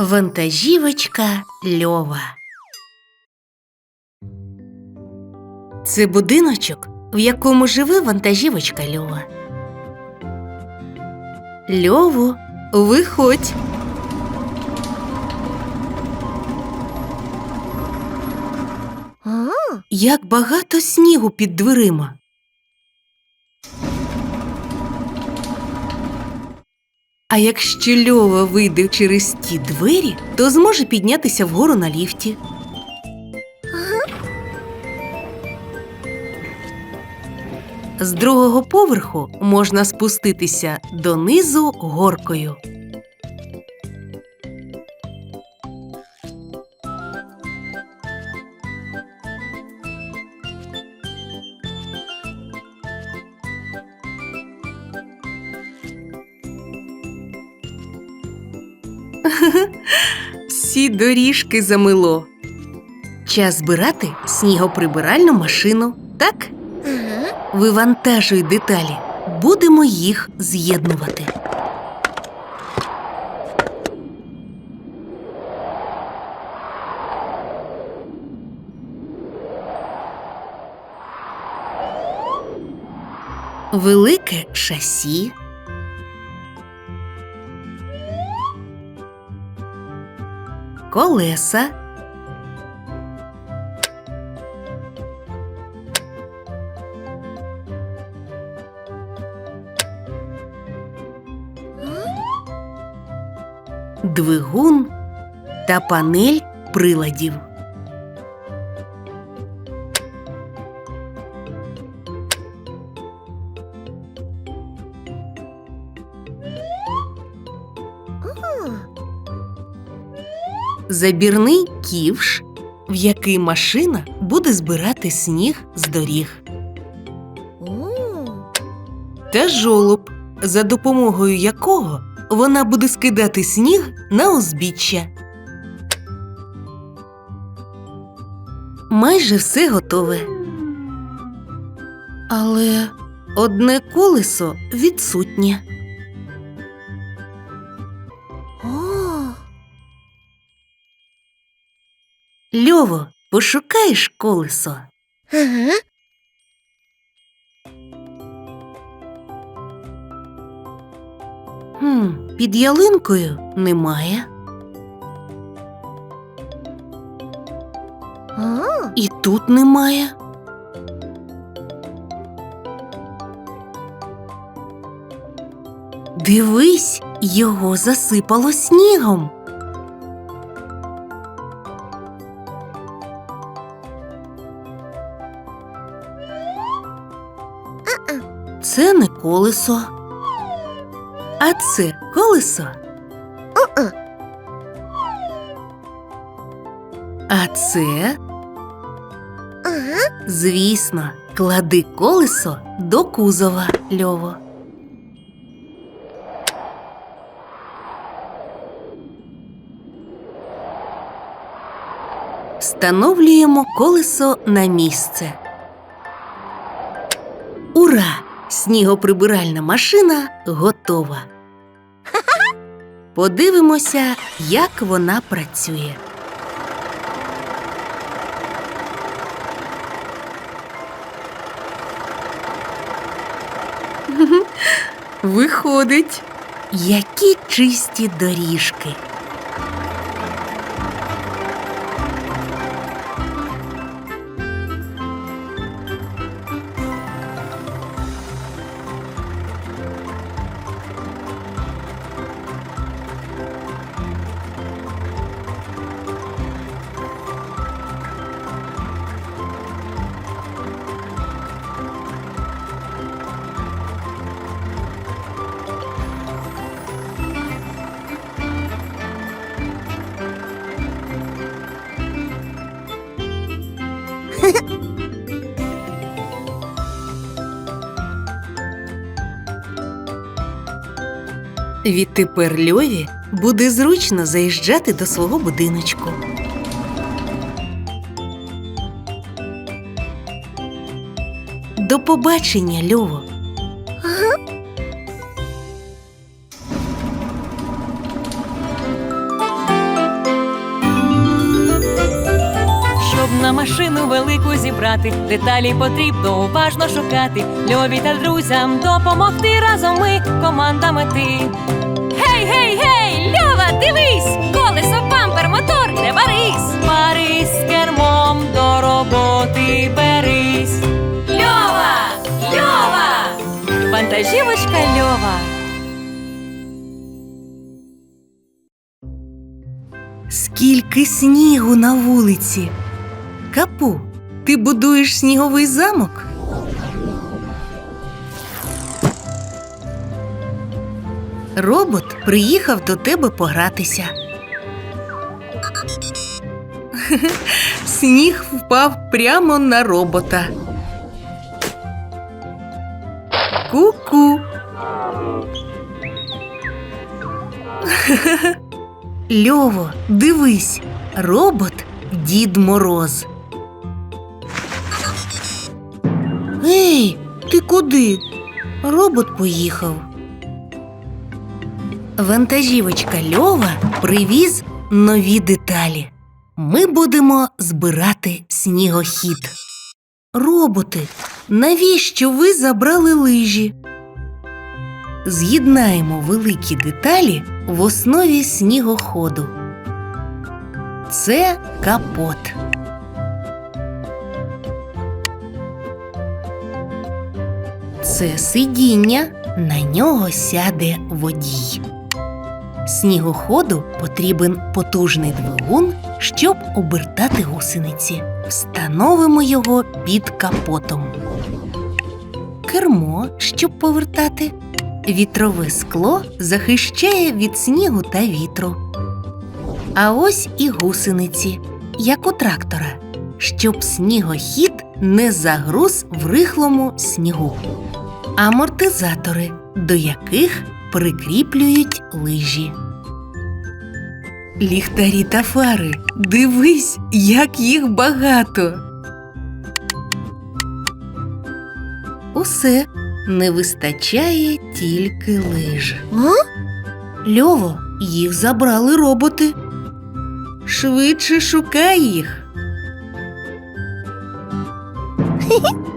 Вантажівочка Льова. Це будиночок, в якому живе вантажівочка Льова. Льову, виходь. Як багато снігу під дверима. А якщо Льова вийде через ті двері, то зможе піднятися вгору на ліфті. З другого поверху можна спуститися донизу горкою. Всі доріжки замило. Час збирати снігоприбиральну машину, так? ага. Вивантажуй деталі. Будемо їх з'єднувати. Велике шасі. Колеса. двигун та панель приладів. А, Забірний ківш, в який машина буде збирати сніг з доріг. Та жолоб, за допомогою якого вона буде скидати сніг на узбіччя. Майже все готове. Але одне колесо відсутнє. Льово, пошукаєш колесо. Ага. Хм, під ялинкою немає. А, І тут немає. Дивись, його засипало снігом. Колесо. А це колесо. О-о. А це ага. Звісно, клади колесо до кузова, Льово. Встановлюємо колесо на місце. Ура! Снігоприбиральна машина готова. Подивимося, як вона працює. Виходить, які чисті доріжки. Відтепер Льові буде зручно заїжджати до свого будиночку. До побачення, Льово. Щоб на машину велику зібрати, деталі потрібно уважно шукати. Льові та друзям допомогти разом ми команда мети. Гей, гей! Льова, дивись! Колесо, бампер, мотор, не варись! Парись з кермом до роботи берись. Льова! Льова! Вантажівочка Льова. Скільки снігу на вулиці. Капу, ти будуєш сніговий замок? Робот приїхав до тебе погратися. Сніг впав прямо на робота. Ку-ку. Льово, дивись, робот Дід Мороз. Ей, ти куди? Робот поїхав. Вантажівочка Льова привіз нові деталі. Ми будемо збирати снігохід. Роботи, навіщо ви забрали лижі? З'єднаємо великі деталі в основі снігоходу. Це капот. Це сидіння, на нього сяде водій. Снігоходу потрібен потужний двигун, щоб обертати гусениці. Встановимо його під капотом. Кермо, щоб повертати. Вітрове скло захищає від снігу та вітру. А ось і гусениці, як у трактора, щоб снігохід не загруз в рихлому снігу. Амортизатори, до яких прикріплюють лижі. Ліхтарі та фари. Дивись, як їх багато. Усе не вистачає тільки лиж. А? Льово, їх забрали роботи. Швидше шукай їх.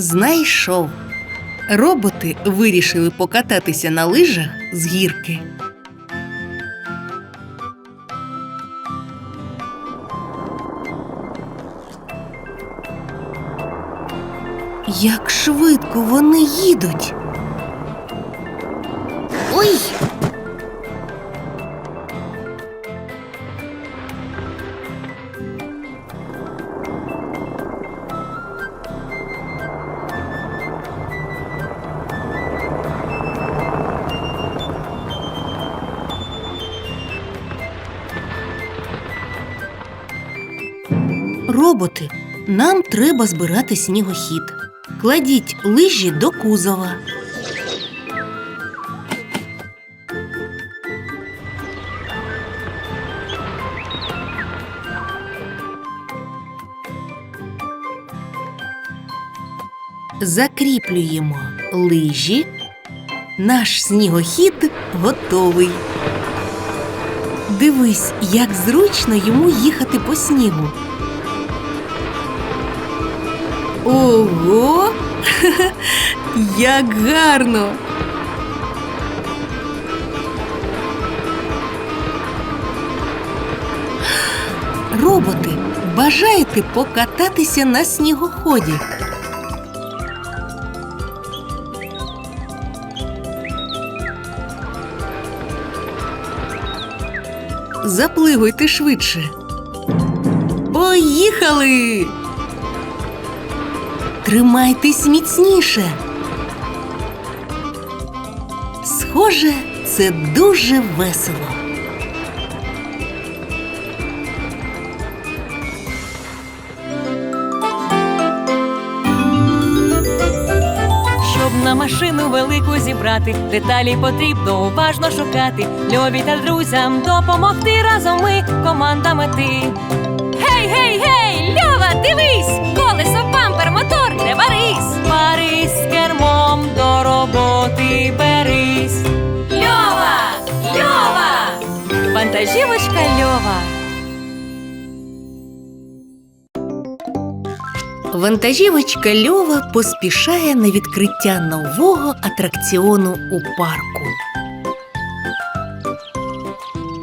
Знайшов. Роботи вирішили покататися на лижах з гірки. Як швидко вони їдуть. Ой! Роботи, нам треба збирати снігохід. Кладіть лижі до кузова. Закріплюємо лижі. Наш снігохід готовий. Дивись, як зручно йому їхати по снігу. Ого! Як гарно! Роботи, бажаєте покататися на снігоході? Заплигуйте швидше. Поїхали! Тримайтесь міцніше. Схоже, це дуже весело. Щоб На машину велику зібрати, деталі потрібно уважно шукати. Льові та друзям допомогти разом ми команда мети. Гей, гей, гей, Дивись! Колесо, бампер, мотор, не барись! Парись з кермом до роботи берись. Льова! Льова! Вантажівочка Льова. Вантажівочка Льова поспішає на відкриття нового атракціону у парку.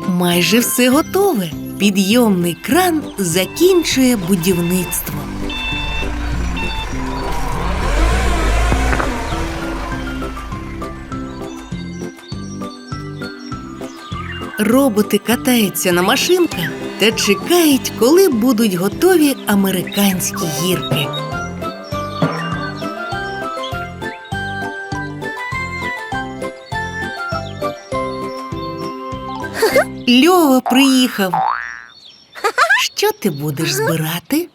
Майже все готове. Підйомний кран закінчує будівництво. Роботи катаються на машинках та чекають, коли будуть готові американські гірки. Льова приїхав. Ти будеш збирати?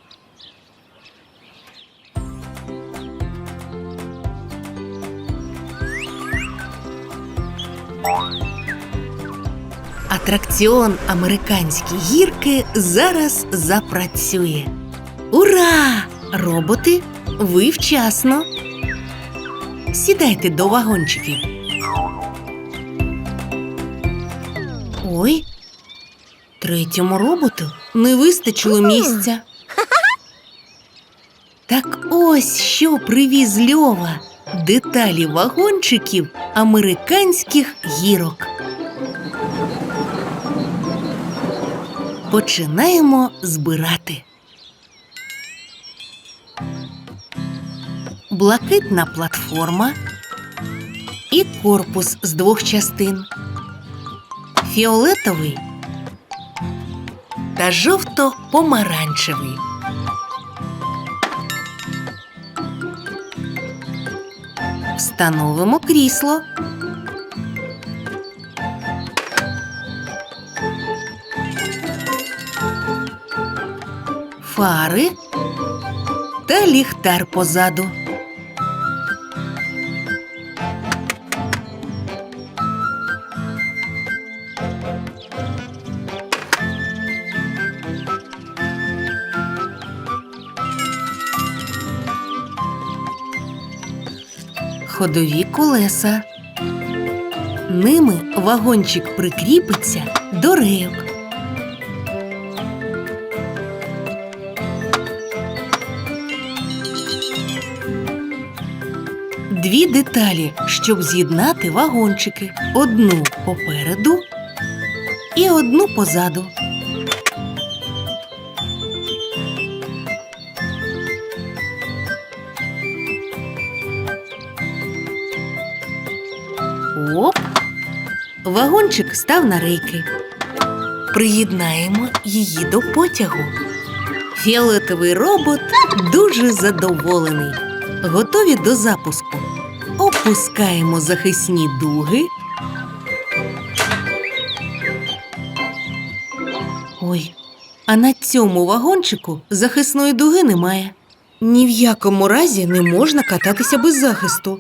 Атракціон Американські гірки зараз запрацює. Ура! Роботи, ви вчасно. Сідайте до вагончиків. Ой, третьому роботу не вистачило місця. Так ось що привіз Льова. Деталі вагончиків американських гірок. Починаємо збирати. Блакитна платформа і корпус з двох частин. Фіолетовий та жовто-помаранчевий. Встановимо крісло. фари та ліхтар позаду. Ходові колеса. Ними вагончик прикріпиться до рейок. Дві деталі, щоб з'єднати вагончики. Одну попереду і одну позаду. Оп! Вагончик став на рейки. Приєднаємо її до потягу. Фіолетовий робот дуже задоволений. Готові до запуску. Опускаємо захисні дуги. Ой, а на цьому вагончику захисної дуги немає. Ні в якому разі не можна кататися без захисту.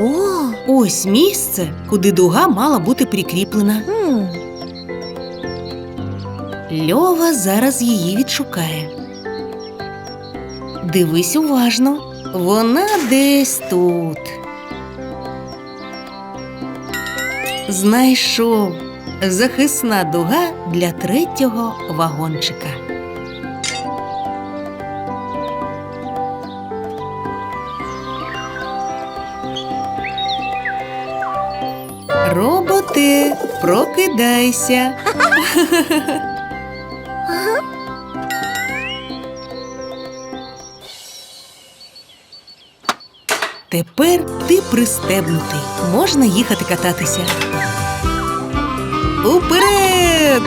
О, Ось місце, куди дуга мала бути прикріплена. м, Льова зараз її відшукає. Дивись уважно, вона десь тут. Знайшов захисна дуга для третього вагончика. Роботи, прокидайся. Тепер ти пристебнутий. Можна їхати кататися. Уперед!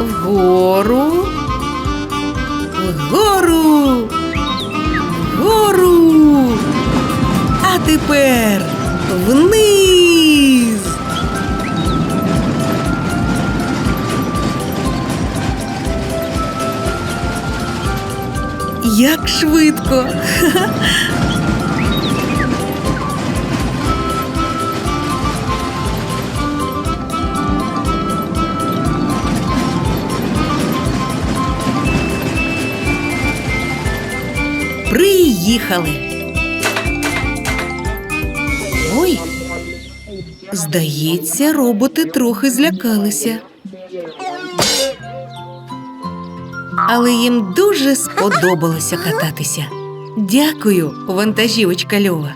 Вгору. Приїхали. Ой. Здається, роботи трохи злякалися. Але їм дуже сподобалося кататися. Дякую, вантажівочка Льова.